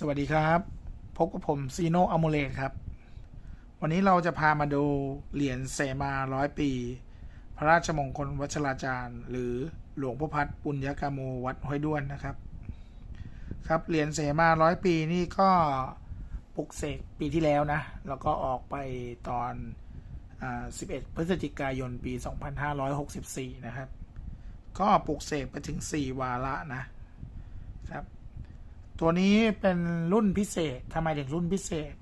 สวัสดีครับ พบกับผมซีโนอะมูเลตครับ วันนี้เราจะพามาดูเหรียญเสมาร้อยปี พระราชมงคลวัชราจารย์ หรือหลวงพ่อพัดปุญญกาโมวัดห้วยด้วนนะครับ ครับเหรียญเสมาร้อยปีนี่ก็ปลุกเสกปีที่แล้วนะ แล้วก็ออกไปตอนอา11 พฤศจิกายนปี 2564 นะครับ ก็ปลุกเสกไปถึง 4 วาระนะ ตัวนี้เป็นรุ่นพิเศษทำไมถึงรุ่นพิเศษ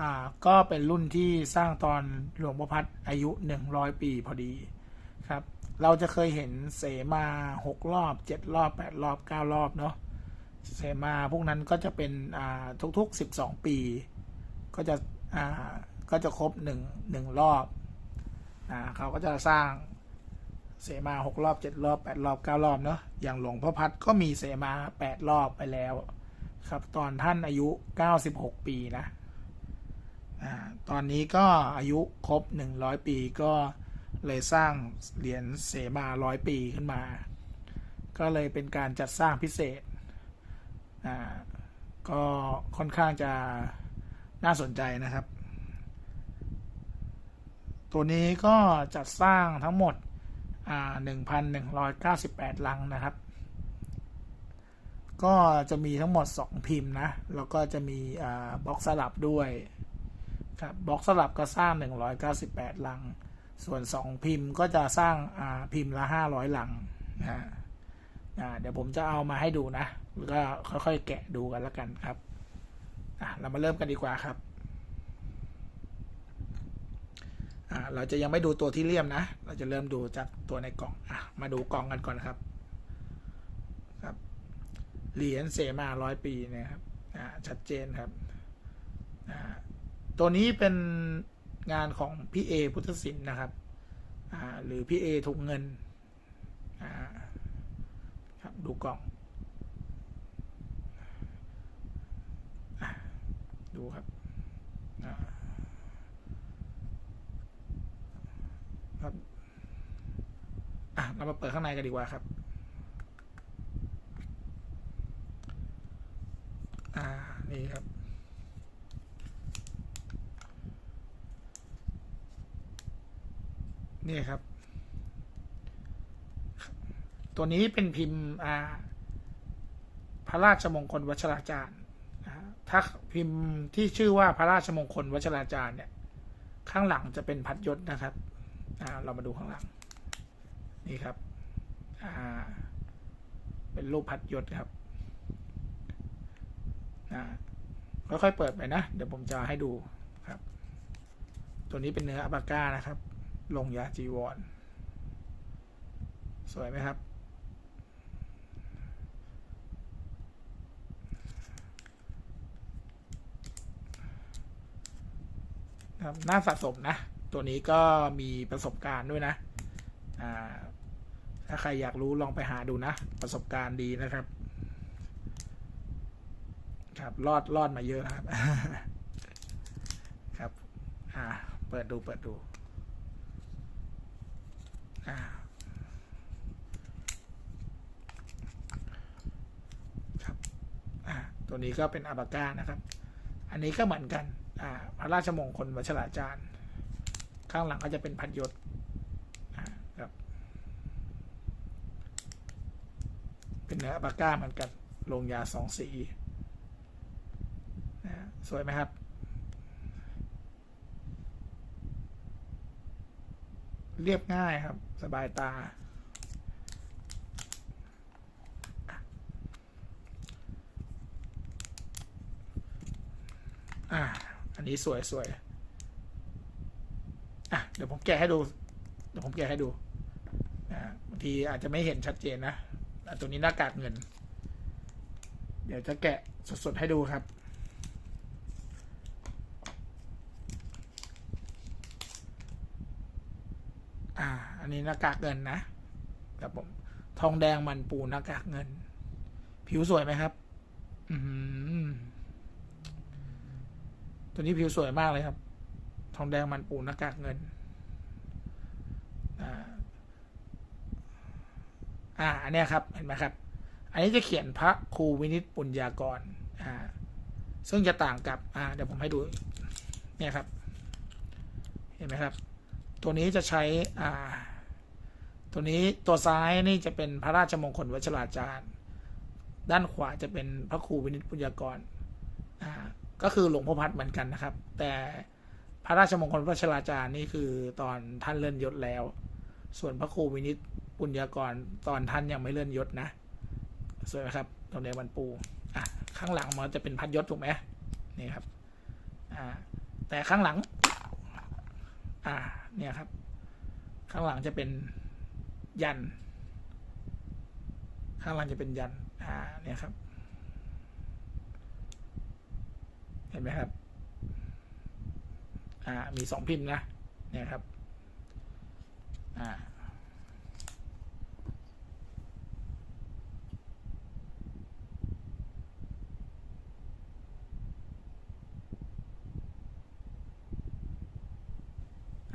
อ่าก็เป็นรุ่นที่สร้างตอนหลวงพ่อพัดอายุ 100 ปีพอดีครับ เราจะเคยเห็นเสมา 6 รอบ 7 รอบ 8 รอบ 9 รอบเนาะเสมาพวกนั้นก็จะเป็นอ่าทุกๆ 12 ปี ก็จะอ่าก็จะครบ1 1รอบอ่าเขาก็จะสร้างเสมาหกรอบเจ็ดรอบแปดรอบเก้ารอบเนาะอย่างหลวงพ่อพัดก็มีเสมาแปดรอบไปแล้ว ครับ ตอนท่านอายุเก้าสิบหกปีนะอ่าตอนนี้ก็อายุครบหนึ่งร้อยปีก็เลยสร้างเหรียญเสมาร้อยปีขึ้นมา ก็เลยเป็นการจัดสร้างพิเศษอ่าก็ค่อนข้างจะน่าสนใจนะครับ ตัวนี้ก็จัดสร้างทั้งหมดอ่าหนึ่งพันหนึ่งร้อยเก้าสิบแปดลังนะครับ ก็จะมีทั้งหมดสองพิมพ์นะ แล้วก็จะมีบล็อกสลับด้วยครับบล็อกสลับก็สร้างหนึ่งร้อยเก้าสิบแปดลัง ส่วนสองพิมพ์ก็จะสร้างาพิมพ์ละห้าร้อยลังนะฮะเดี๋ยวผมจะเอามาให้ดูนะแล้วก็ค่อยๆ แกะดูกันแล้วกันครับเรามาเริ่มกันดีกว่าครับเราจะยังไม่ดูตัวที่เลี่ยมนะ เราจะเริ่มดูจากตัวในกล่องอมาดูกล่องกันก่อนครับ เหรียญเสมาร้อยปีเนะครับชัดเจนครับ ตัวนี้เป็นงานของพี่เอพุทธศิลป์นะครับ หรือพี่เอทุกเงินครับดูกล่องอดูครับครับ อะ เรามาเปิดข้างในกันดีกว่าครับ อ่า นี่ครับ นี่ครับ ตัวนี้เป็นพิมพ์อ่าพระราชมงคลวัชราจารย์นะฮะถ้าพิมพ์ที่ชื่อว่าพระราชมงคลวัชราจารย์เนี่ย ข้างหลังจะเป็นพัดยศนะครับ เรามาดูข้างหลัง นี่ครับ เป็นรูปพัดยศครับ อ่าค่อยๆเปิดไปนะ เดี๋ยวผมจะให้ดูครับ ตัวนี้เป็นเนื้ออัปาก้านะครับ ลงยาจีวรสวยไหมครับ น่าสะสมนะ ตัวนี้ก็มีประสบการณ์ด้วยนะ ถ้าใครอยากรู้ลองไปหาดูนะ ประสบการณ์ดีนะครับ ครับรอดรอดมาเยอะนะครับ ครับ อ่า เปิดดูเปิดดู อ่า ครับ อ่า ตัวนี้ก็เป็นอาบาก้านะครับ อันนี้ก็เหมือนกัน อ่า พระราชมงคลวัชราจารย์ ข้างหลังก็จะเป็นพัดยศอ่าครับ เป็นเนื้ออัปาก้าเหมือนกัน ลงยาสองสี สวยไหมครับ เรียบง่ายครับ สบายตา อ่า อันนี้สวยสวยอะ เดี๋ยวผมแกะให้ดู เดี๋ยวผมแกะให้ดูบางทีอาจจะไม่เห็นชัดเจนนะอะตัวนี้หน้ากากเงิน เดี๋ยวจะแกะสดๆให้ดูครับ อันนี้หน้ากากเงินนะครับผม ทองแดงมันปูหน้ากากเงิน ผิวสวยไหมครับ อืมตัวนี้ผิวสวยมากเลยครับ ทองแดงมันปูหน้ากากเงินอ่าอ่าอันนี้ครับ เห็นไหมครับ อันนี้จะเขียนพระครูวินิตปุญญากร อ่า ซึ่งจะต่างกับ อ่า เดี๋ยวผมให้ดู เนี่ยครับ เห็นไหมครับ ตัวนี้จะใช้ อ่า ตัวนี้ตัวซ้ายนี่จะเป็นพระราชมงคลวชราจารย์ ด้านขวาจะเป็นพระครูวินิจปุญญากรอ่าก็คือหลวงพ่อพัดเหมือนกันนะครับ แต่พระราชมงคลวชราจารย์นี่คือตอนท่านเลื่อนยศแล้ว ส่วนพระครูวินิจปุญญากรตอนท่านยังไม่เลื่อนยศนะสวยไหมครับตรงนี้วันปูอะข้างหลังมันจะเป็นพัดยศถูกไหมนี่ครับอ่าแต่ข้างหลัง อ่าเนี่ยครับ ข้างหลังจะเป็น ยัน ข้างหลังจะเป็นยัน อ่า เนี่ยครับ เห็นไหมครับ อ่า มีสองพิมพ์นะ เนี่ยครับ อ่า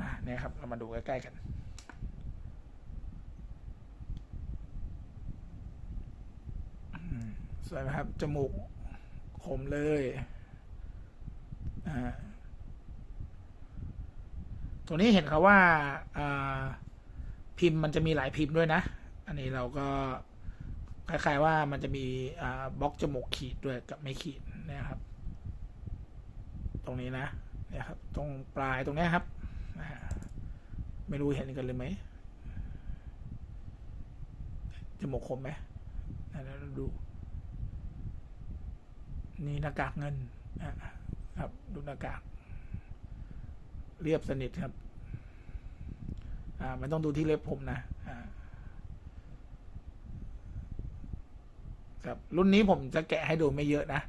อ่าเนี่ยครับ เรามาดูใกล้ๆกัน อืม สวยไหมครับ จมูกคมเลยอ่าตัวนี้เห็นเขาว่าพิมพ์มันจะมีหลายพิมพ์ด้วยนะ อันนี้เราก็คล้ายๆว่ามันจะมีบล็อกจมูกขีดด้วยกับไม่ขีดนะครับ ตรงนี้นะเนี่ยครับ ตรงปลายตรงนี้ครับ ไม่รู้เห็นกันเลยไหมจมูกคมไหมอะเดี๋ยวดู นี่หน้ากากเงินอะครับดูหน้ากาก เรียบสนิทครับ อ่าไม่ต้องดูที่เล็บผมนะอ่าครับรุ่นนี้ผมจะแกะให้ดูไม่เยอะนะ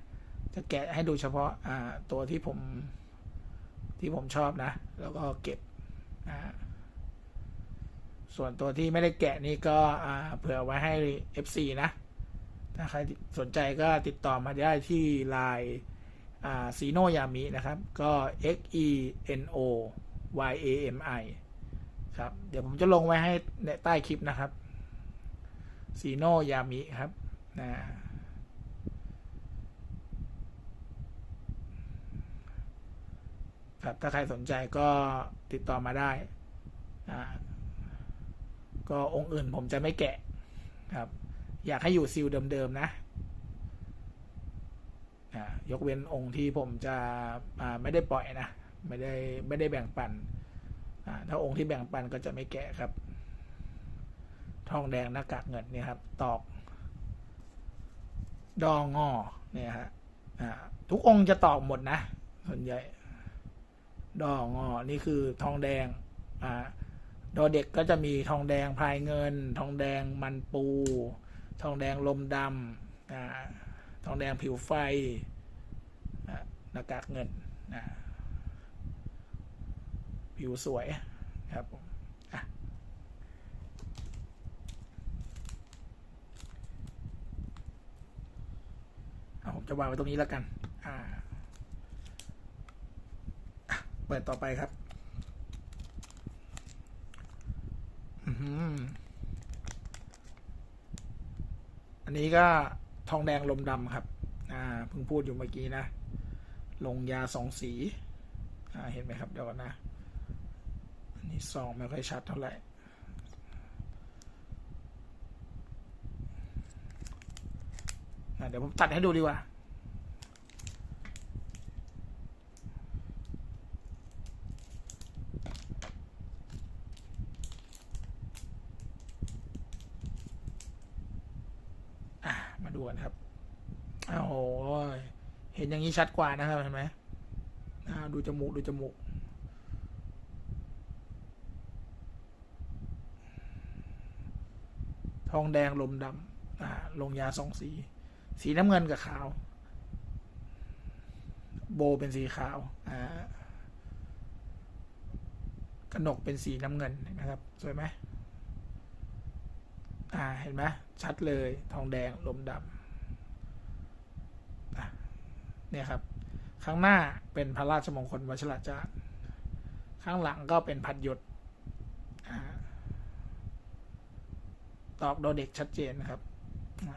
จะแกะให้ดูเฉพาะอ่าตัวที่ผมที่ผมชอบนะ แล้วก็เก็บอ่าส่วนตัวที่ไม่ได้แกะนี่ก็อ่าเผื่อไว้ให้ FC นะ ถ้าใครสนใจก็ติดต่อมาได้ที่ไลน์ซีโนยามินะครับ ก็ x e n o y a m i ครับ เดี๋ยวผมจะลงไว้ให้ในใต้คลิปนะครับซีโนยามิครับนะครับ ถ้าใครสนใจก็ติดต่อมาได้อ่าก็องค์อื่นผมจะไม่แกะครับ อยากให้อยู่ซิลเดิม ๆ นะอ่ายกเว้นองค์ที่ผมจะไม่ได้ปล่อยนะ ไม่ได้ไม่ได้แบ่งปันถ้าองค์ที่แบ่งปันก็จะไม่แกะครับ ทองแดงหน้ากากเงินเนี่ยครับ ตอก ดองงอเนี่ยฮะทุกองค์จะตอกหมดนะส่วนใหญ่ ดองงอนี่คือทองแดงอ่าดอเด็กก็จะมีทองแดงพายเงิน ทองแดงมันปู ทองแดงลมดำทองแดงผิวไฟหน้ากากเงินผิวสวยครับผมอะเอาผมจะวางไว้ตรงนี้แล้วกัน อ่าอะเปิดต่อไปครับ อื้อหื อันนี้ก็ทองแดงลมดำครับ อ่าเพิ่งพูดอยู่เมื่อกี้นะ ลงยาสองสี อ่าเห็นไหมครับเดี๋ยวก่อนนะ อันนี้สองไม่ค่อยชัดเท่าไหร่เดี๋ยวผมตัดให้ดูดีกว่า อะ มาดูกันครับโอ้โหเห็นอย่างนี้ชัดกว่านะครับเห็นไหมดูจมูกดูจมูกทองแดงลมดำลงยาสองสี สีน้ำเงินกับขาว โบเป็นสีขาวกระหนกเป็นสีน้ำเงินนะครับ สวยไหม เห็นไหมชัดเลยทองแดงลมดำเนี่ยครับข้างหน้าเป็นพระราชมงคลวัชราจารย์ข้างหลังก็เป็นพัดยศอ่าตอกโดเด็กชัดเจนนะครับอ่า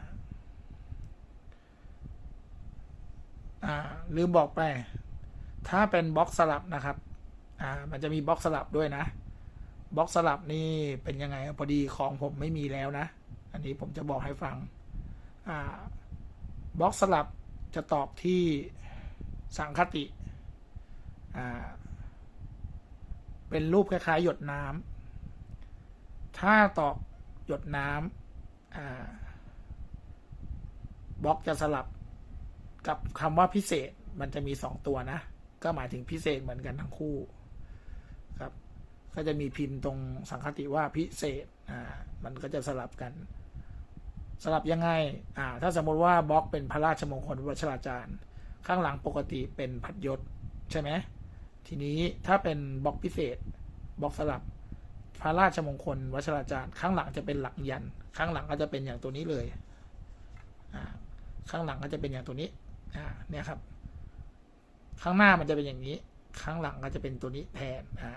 อ่าลืมบอกไป ถ้าเป็นบล็อกสลับนะครับ อ่า มันจะมีบล็อกสลับด้วยนะ บล็อกสลับนี่เป็นยังไง พอดีของผมไม่มีแล้วนะ อันนี้ผมจะบอกให้ฟังบล็อกสลับจะตอบที่สังคติ เป็นรูปคล้ายๆหยดน้ำ ถ้าตอบหยดน้ำบล็อกจะสลับกับคำว่าพิเศษมันจะมีสองตัวนะ ก็หมายถึงพิเศษเหมือนกันทั้งคู่ครับ ก็จะมีพิมพ์ตรงสังคติว่าพิเศษ อ่า มันก็จะสลับกัน สลับยังไงอ่าถ้าสมมติว่าบล็อกเป็นพระราชมงคลวัชราจารย์ ข้างหลังปกติเป็นพัดยศใช่ไหมทีนี้ถ้าเป็นบล็อกพิเศษบล็อกสลับพระราชมงคลวัชราจารย์ ข้างหลังจะเป็นหลักยัน ข้างหลังก็จะเป็นอย่างตัวนี้เลยอ่าข้างหลังก็จะเป็นอย่างตัวนี้อ่าเนี่ยครับ ข้างหน้ามันจะเป็นอย่างนี้ ข้างหลังก็จะเป็นตัวนี้แทนอ่า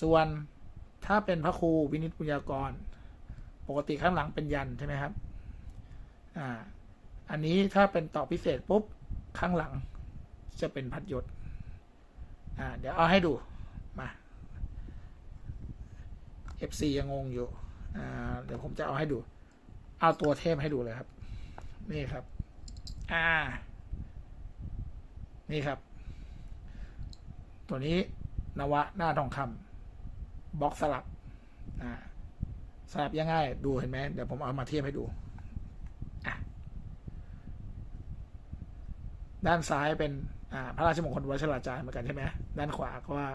ส่วนถ้าเป็นพระครูวินิจปุญญากร ปกติข้างหลังเป็นยันใช่ไหมครับ อ่า อันนี้ถ้าเป็นต่อพิเศษปุ๊บ ข้างหลังจะเป็นพัดยศอ่า เดี๋ยวเอาให้ดู มา FC ยังงงอยู่ อ่า เดี๋ยวผมจะเอาให้ดู เอาตัวเทพให้ดูเลยครับ นี่ครับ อ่า นี่ครับ ตัวนี้นวะหน้าทองคำบล็อกสลับ อ่าสลับยังไงดูเห็นไหมเดี๋ยวผมเอามาเทียบให้ดู อะ ด้านซ้ายเป็นพระราชมงคลวัชราจารย์เหมือนกันใช่ไหมด้านขวาก็ว่า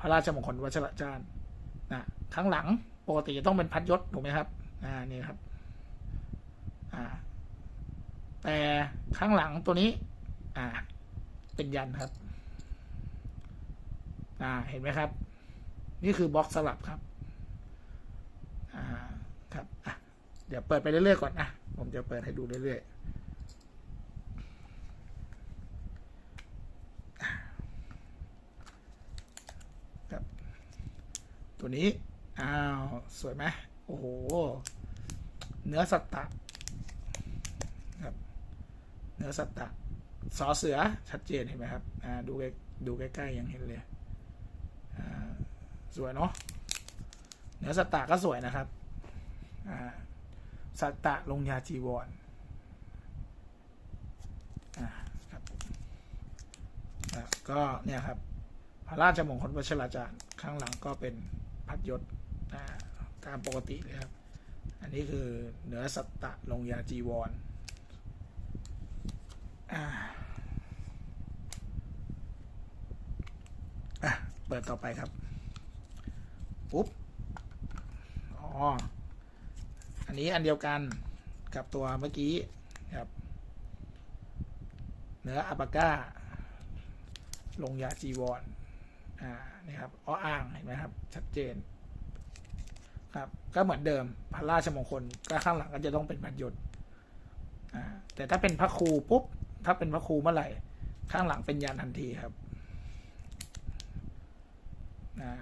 พระราชมงคลวัชราจารย์นะข้างหลังปกติจะต้องเป็นพัดยศถูกไหมครับอ่านี่ครับอ่าแต่ข้างหลังตัวนี้อ่าเป็นยันครับอ่าเห็นไหมครับ นี่คือบล็อกสลับครับอ่าครับอะเดี๋ยวเปิดไปเรื่อยๆก่อนนะผมจะเปิดให้ดูเรื่อยๆครับ ตัวนี้ อ้าว สวยไหมโอ้โห เนื้อสัตตะครับเนื้อสัตตะสอเสือชัดเจนเห็นไหมครับอ่าดูใกล้ดูใกล้ๆยังเห็นเลยอ่าสวยเนาะเนื้อสัตตะก็สวยนะครับอ่าสัตตะลงยาจีวรอ่าครับก็เนี่ยครับพระราชมงคลวัชราจารย์ข้างหลังก็เป็น พัดยศตามปกติเลยครับ อันนี้คือเหนือสัตตะลงยาจีวรออะ เปิดต่อไปครับ ปุ๊บ อ๋อ อันนี้อันเดียวกันกับตัวเมื่อกี้ครับ เนื้ออัปปาก้า ลงยาจีวร อ่านี่ครับอ้ออ่างเห็นไหมครับ ชัดเจนครับก็เหมือนเดิมพระราชมงคลก็ข้างหลังก็จะต้องเป็นพันยศอ่าแต่ถ้าเป็นพระครูปุ๊บถ้าเป็นพระครูเมื่อไหร่ ข้างหลังเป็นยันทันทีครับอ่า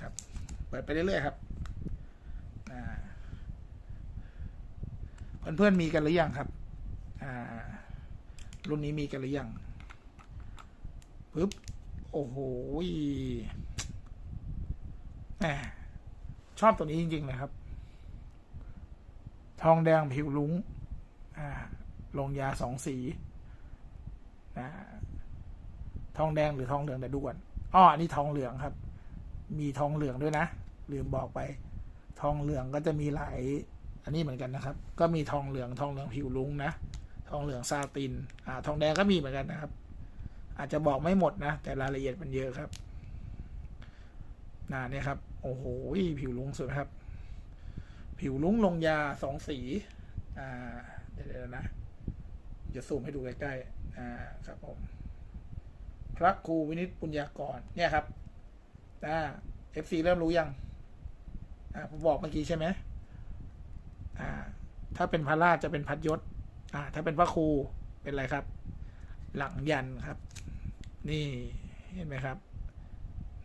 ครับ เปิดไปเรื่อยๆครับอ่าเพื่อนๆมีกันหรือยังครับอ่ารุ่นนี้มีกันหรือยังปึ๊บ โอ้โหชอบตัวนี้จริงๆเลยครับ ทองแดงผิวลุ้งลงยาสองสีนะทองแดงหรือทองเหลืองเดี๋ยวดูก่อนอ้ออันนี้ทองเหลืองครับ มีทองเหลืองด้วยนะ ลืมบอกไป ทองเหลืองก็จะมีหลาย อันนี้เหมือนกันนะครับ ก็มีทองเหลือง ทองเหลืองผิวลุ้งนะ ทองเหลืองซาติน อ่า ทองแดงก็มีเหมือนกันนะครับ อาจจะบอกไม่หมดนะ แต่รายละเอียดมันเยอะครับน่าเนี่ยครับ โอ้โห ผิวลุงสวยครับ ผิวลุงลงยาสองสี อ่า เดี๋ยวนะ จะซูมให้ดูใกล้ๆ อ่า ครับผม พระครูวินิจปุญญากร เนี่ยครับ อ่า FC เริ่มรู้ยัง อ่า ผมบอกเมื่อกี้ใช่ไหม อ่า ถ้าเป็นพระราชจะเป็นพัดยศ อ่า ถ้าเป็นพระครูเป็นอะไรครับ หลังยันครับ นี่เห็นไหมครับ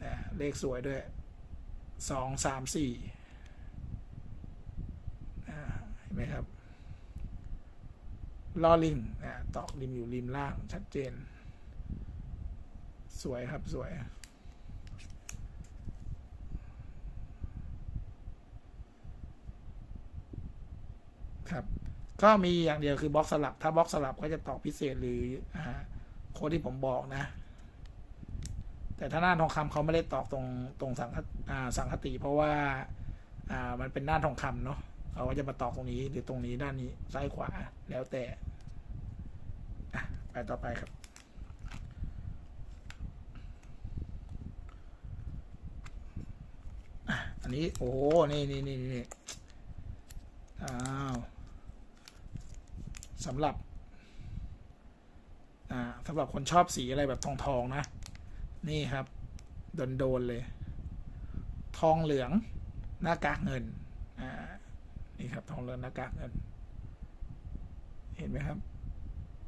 นะเลขสวยด้วยสองสามสี่เห็นไหมครับลอลิงนะตอกริมอยู่ริมล่างชัดเจน สวยครับสวย ครับ ก็มีอย่างเดียวคือบล็อกสลับ ถ้าบล็อกสลับก็จะตอกพิเศษหรือโค้ดที่ผมบอกนะ แต่ถ้าหน้าทองคำเขาไม่ได้ตอกตรงตรงสังคอ่าสังคติ เพราะว่าอ่ามันเป็นหน้าทองคำเนาะเขาก็จะมาตอกตรงนี้หรือตรงนี้ด้านนี้ซ้ายขวาแล้วแต่ไปต่อไปครับ อันนี้โอ้โหนี่นี่นี่นี่อ้าว สำหรับอ่าสำหรับคนชอบสีอะไรแบบทองทองนะ นี่ครับ โดนโดนเลย ทองเหลืองหน้ากากเงินอ่านี่ครับ ทองเหลืองหน้ากากเงิน เห็นไหมครับ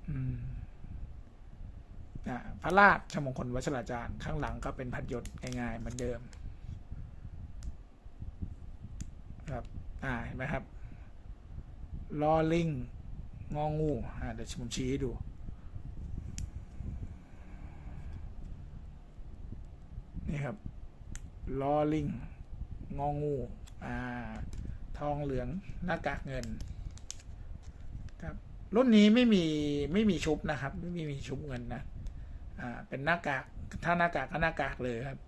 อืมอ่าพระราชมงคลวัชราจารย์ข้างหลังก็เป็นพัดยศง่ายๆเหมือนเดิม ครับ อ่า เห็นไหมครับลอลิง งองูอ่าเดี๋ยวผมชี้ให้ดู นี่ครับลอลิงงองูอ่าทองเหลืองหน้ากากเงินครับรุ่นนี้ไม่มีไม่มีชุบนะครับ ไม่มีชุบเงินนะอ่าเป็นหน้ากากถ้าหน้ากากก็หน้ากากเลยครับ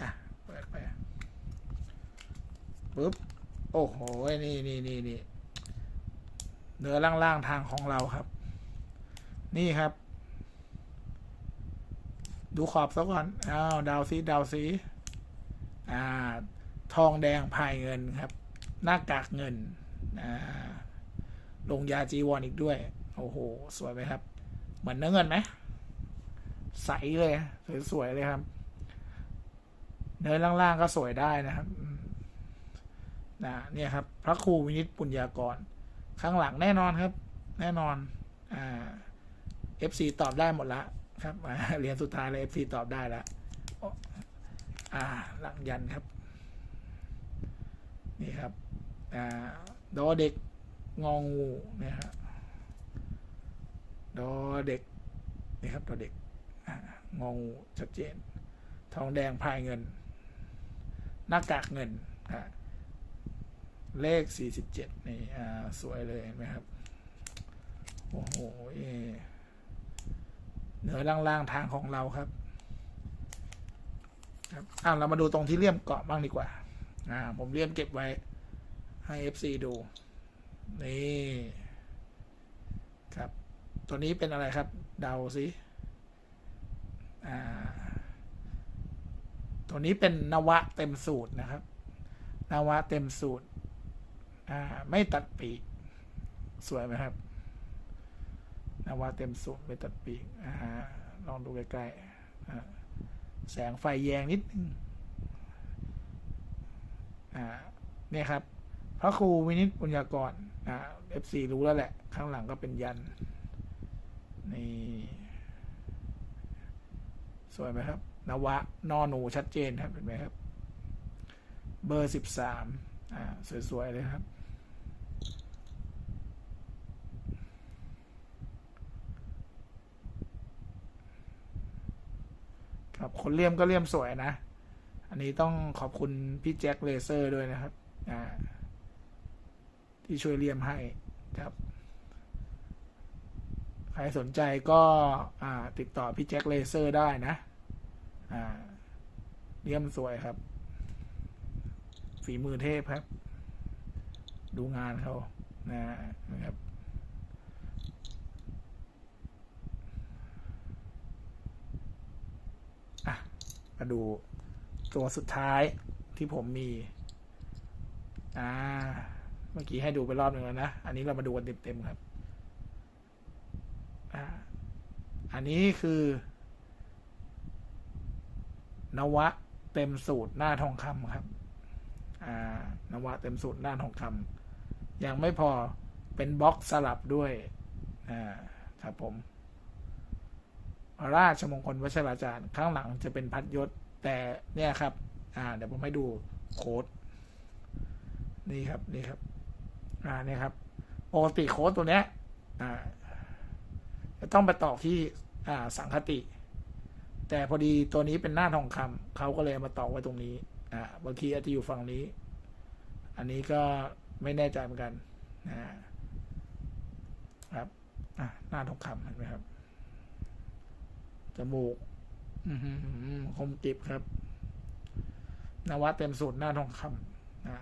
อะ เปิดไป ปุ๊บ โอ้โห นี่นี่นี่นี่เนื้อล่างๆทางของเราครับ นี่ครับ ดูขอบซะก่อน อ้าว ดาวซีดาวซีอ่า ทองแดงพายเงินครับ หน้ากากเงิน อ่า ลงยาจีวอนอีกด้วย โอ้โห สวยไหมครับ เหมือนเนื้อเงินไหม ใสเลย สวยๆเลยครับ เนื้อล่างๆก็สวยได้นะครับอื นะเนี่ยครับพระครูวินิตปุญญากร ข้างหลังแน่นอนครับ แน่นอนอ่า FC ตอบได้หมดละครับอ่าเรียนสุดท้ายเลย FC ตอบได้ละอ่าหลังยันครับ นี่ครับอ่าดอเด็กงองูเนี่ยฮะดอเด็กนี่ครับดอเด็กงองูชัดเจน ทองแดงพายเงิน หน้ากากเงินอะ เลขสี่สิบเจ็ดนี่ อ่า สวยเลยเห็นไหมครับ โอ้โหเหนือล่างๆทางของเราครับ ครับอ่าเรามาดูตรงที่เลี่ยมเกาะบ้างดีกว่า อ่า ผมเลี่ยมเก็บไว้ให้ FC ดู นี่ครับ ตัวนี้เป็นอะไรครับ เดาสิ อ่า ตัวนี้เป็นนวะเต็มสูตรนะครับนวะเต็มสูตร อ่า ไม่ตัดปีก สวยไหมครับนวะเต็มสูตรไม่ตัดปีกอ่าลองดูใกล้ๆแสงไฟแยงนิดนึงอ่าเนี่ยครับ พระครูวินิตปุญญากรอ่า FC รู้แล้วแหละ ข้างหลังก็เป็นยันนี่สวยไหมครับ นวะ นอหนูชัดเจนครับเห็นไหมครับ เบอร์สิบสาม อ่าสวยๆเลยครับ ครับคนเลี่ยมก็เลี่ยมสวยนะ อันนี้ต้องขอบคุณพี่แจ็คเลเซอร์ด้วยนะครับอ่าที่ช่วยเลี่ยมให้ครับใครสนใจก็ติดต่อพี่แจ็คเลเซอร์ได้นะเลี่ยมสวยครับ ฝีมือเทพครับ ดูงานเขานะครับอะมาดูตัวสุดท้ายที่ผมมี อ่า เมื่อกี้ให้ดูไปรอบหนึ่งแล้วนะ อันนี้เรามาดูกันเต็มๆครับ อ่า อันนี้คือนวะเต็มสูตรหน้าทองคำครับ นวะเต็มสูตรหน้านทองคำยังไม่พอเป็นบล็อกสลับด้วยครับผม ราชมงคลวัชราจารย์ ข้างหลังจะเป็นพัดยศ แต่เนี่ยครับเดี๋ยวผมให้ดูโค้ดนี่ครับนี่ครับ อ่าเนี่ยครับปกติโค้ดตัวเนี้ยอ่าจะต้องไปต่อที่อ่าสังคติ แต่พอดีตัวนี้เป็นหน้าทองคำเขาก็เลยมาต่อไว้ตรงนี้่าบางทีอาจจะอยู่ฝั่งนี้ อันนี้ก็ไม่แน่ใจเหมือนกันนะครับอะหน้าทองคำเห็นไหมครับจมูกคมกริบครับนวัดเต็มสูตรหน้าทองคำอ่า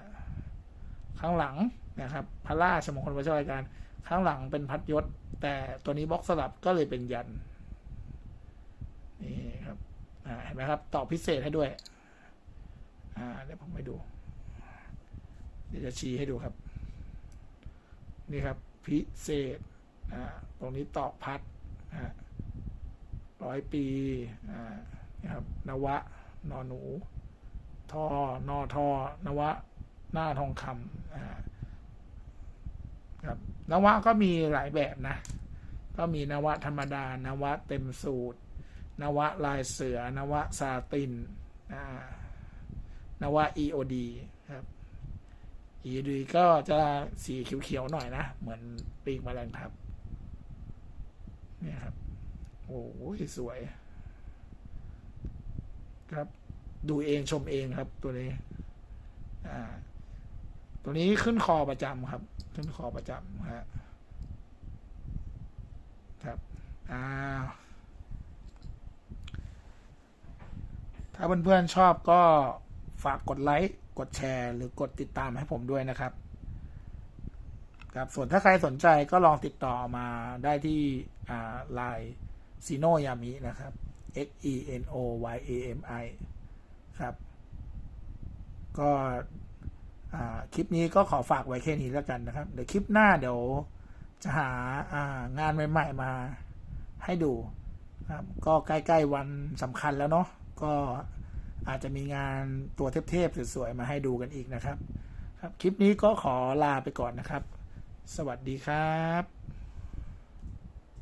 ข้างหลังนะครับ พระราชมงคลวัชรายการ ข้างหลังเป็นพัดยศ แต่ตัวนี้บล็อกสลับก็เลยเป็นยันนี่ครับเห็นไหมครับ ตอบพิเศษให้ด้วย อ่าเดี๋ยวผมไปดู เดี๋ยวจะชี้ให้ดูครับ นี่ครับ พิเศษอ่าตรงนี้ตอกพัดอ่าร้อยปีอ่านะครับนวะนอหนูทอนอทอนวะ หน้าทองคำอ่าครับนวะก็มีหลายแบบนะ ก็มีนวะธรรมดานวะเต็มสูตร นวะลายเสือนวะซาตินอ่า นวะ EOD ครับ EOD ก็จะสีเขียวๆหน่อยนะ เหมือนปีกแมลงทับเนี่ยครับ โอ้ยสวย ครับ ดูเองชมเองครับตัวนี้ อ่า ตัวนี้ขึ้นคอประจำครับ ขึ้นคอประจำฮะครับ อ่าถ้าเพื่อนๆชอบก็ ฝากกดไลค์กดแชร์ หรือกดติดตามให้ผมด้วยนะครับครับส่วนถ้าใครสนใจก็ลองติดต่อมาได้ที่ไลน์ซีโนยามินะครับ x e n o y a m i ครับ ก็คลิปนี้ก็ขอฝากไว้แค่นี้แล้วกันนะครับ เดี๋ยวคลิปหน้าเดี๋ยวจะหาางานใหม่ ๆ มาให้ดูครับ ก็ใกล้ ๆ วันสำคัญแล้วเนาะก็ อาจจะมีงานตัวเทพๆสวยๆมาให้ดูกันอีกนะครับครับ คลิปนี้ก็ขอลาไปก่อนนะครับ สวัสดีครับ